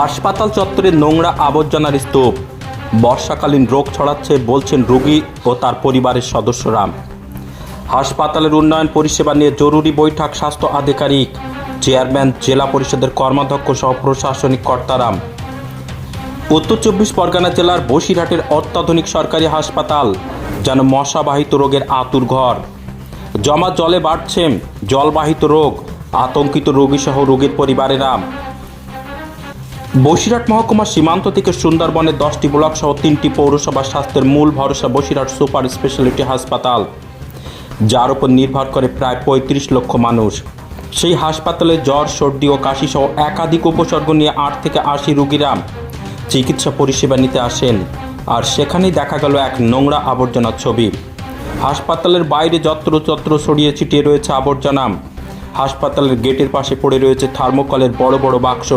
হাসপাতাল চত্বরে নোংরা আবর্জনার স্তূপ। বর্ষাকালীন রোগ ছড়াচ্ছে বলছেন রোগী ও তার পরিবারের সদস্যরা। হাসপাতালের উন্নয়ন পরিষেবা নিয়ে জরুরি বৈঠক স্বাস্থ্য আধিকারিক, চেয়ারম্যান, জেলা পরিষদের কর্মাধ্যক্ষ সহ প্রশাসনিক কর্তারা। উত্তর চব্বিশ পরগনা জেলার বসিরহাটের অত্যাধুনিক সরকারি হাসপাতাল যেন মশাবাহিত রোগের আতুর ঘর। জমা জলে বাড়ছে জলবাহিত রোগ, আতঙ্কিত রোগীসহ রোগীর পরিবারেরা। বসিরহাট মহকুমার সীমান্ত থেকে সুন্দরবনের দশটি ব্লক সহ তিনটি পৌরসভা স্বাস্থ্যের মূল ভরসা বসিরহাট সুপার স্পেশালিটি হাসপাতাল, যার উপর নির্ভর করে প্রায় পঁয়ত্রিশ লক্ষ মানুষ। সেই হাসপাতালে জ্বর, সর্দি ও কাশি সহ একাধিক উপসর্গ নিয়ে আট থেকে আশি রুগীরা চিকিৎসা পরিষেবা নিতে আসেন। আর সেখানেই দেখা গেল এক নোংরা আবর্জনার ছবি। হাসপাতালের বাইরে যত্রতত্র ছড়িয়ে ছিটিয়ে রয়েছে আবর্জনা। হাসপাতালের গেটের পাশে পড়ে রয়েছে থার্মোকলের বড় বড় বাক্স।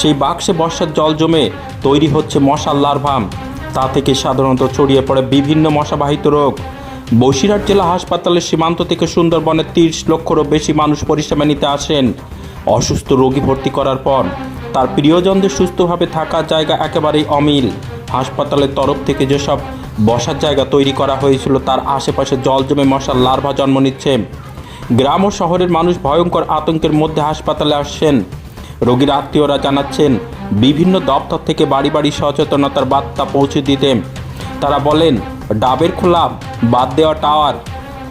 সেই বাক্সে বর্ষার জল জমে তৈরি হচ্ছে মশার লার্ভাম তা থেকে সাধারণত ছড়িয়ে পড়ে বিভিন্ন মশাবাহিত রোগ। বসিরহাট জেলা হাসপাতালের সীমান্ত থেকে সুন্দরবনের তিরিশ লক্ষেরও বেশি মানুষ পরিষেবা নিতে আসেন। অসুস্থ রোগী ভর্তি করার পর তার প্রিয়জনদের সুস্থভাবে থাকার জায়গা একেবারেই অমিল। হাসপাতালের তরফ থেকে যেসব বসার জায়গা তৈরি করা হয়েছিল, তার আশেপাশে জল জমে মশার লার্ভা জন্ম নিচ্ছে। গ্রাম ও শহরের মানুষ ভয়ঙ্কর আতঙ্কের মধ্যে হাসপাতালে আসছেন। রোগীর আত্মীয়রা জানাচ্ছেন, বিভিন্ন দপ্তর থেকে বাড়ি বাড়ি সচেতনতার বার্তা পৌঁছে দিতে। তারা বলেন, ডাবের খোলা, বাদ দেওয়া টাওয়ার,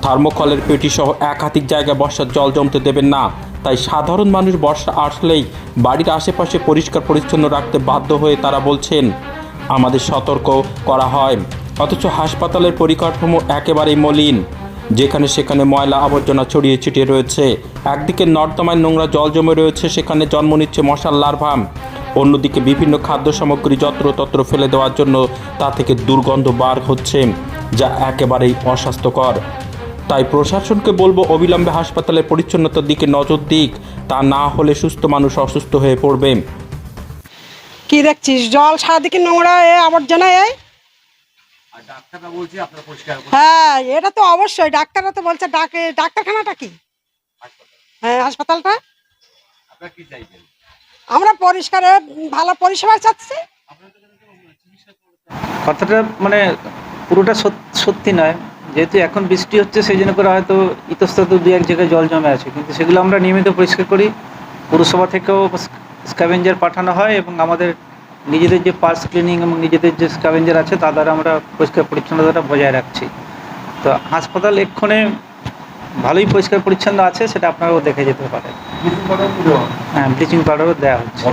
থার্মোকলের পেটি সহ একাধিক জায়গায় বর্ষার জল জমতে দেবেন না। তাই সাধারণ মানুষ বর্ষা আসলেই বাড়ির আশেপাশে পরিষ্কার পরিচ্ছন্ন রাখতে বাধ্য হয়ে তারা বলছেন, আমাদের সতর্ক করা হয়। অথচ হাসপাতালের পরিকাঠামো একেবারেই মলিন। যেখানে সেখানে ময়লা আবর্জনা ছড়িয়ে ছিটিয়ে রয়েছে। একদিকে নর্দমায় নোংরা জল জমে রয়েছে, সেখানে জন্ম নিচ্ছে মশার লার্ভাম অন্যদিকে বিভিন্ন খাদ্য সামগ্রী যত্রতত্র ফেলে দেওয়ার জন্য তা থেকে দুর্গন্ধ বার হচ্ছে, যা একেবারেই অস্বাস্থ্যকর। তাই প্রশাসনকে বলব, অবিলম্বে হাসপাতালের পরিচ্ছন্নতার দিকে নজর দিক, তা না হলে সুস্থ মানুষ অসুস্থ হয়ে পড়বে। কি দেখছিস? জল সারাদিকে নোংরা এ, আবর্জনা এ আর ডাক্তাররা বলছে আপনারা পরিষ্কার করুন হ্যাঁ এটা তো অবশ্যই। ডাক্তাররা তো বলছে ডাকে ডাক্তারখানাটা কি? হ্যাঁ হাসপাতালটা? আপনারা কি চাইছেন? আমরা পরিষ্কারে ভালো পরিষেবা চাচ্ছি। কথাটা মানে পুরোটা সত্যি নয়। যেহেতু এখন বৃষ্টি হচ্ছে সেই জন্য করে হয়তো ইতস্তত দু এক জায়গায় জল জমে আছে। কিন্তু সেগুলো আমরা নিয়মিত পরিষ্কার করি। পুরসভা থেকেও স্ক্যাভেঞ্জার পাঠানো হয় এবং আমাদের নিজেদের যে পার্স ক্লিনিং এবং নিজেদের যে স্ক্যাভেঞ্জার আছে তা দ্বারা আমরা পরিষ্কার পরিচ্ছন্নতাটা বজায় রাখছি। তো হাসপাতাল এক্ষণে ভালোই পরিষ্কার পরিচ্ছন্ন আছে সেটা আপনারাও দেখে যেতে পারেন। হ্যাঁ? ব্লিচিং পাউডারও দেওয়া হচ্ছে।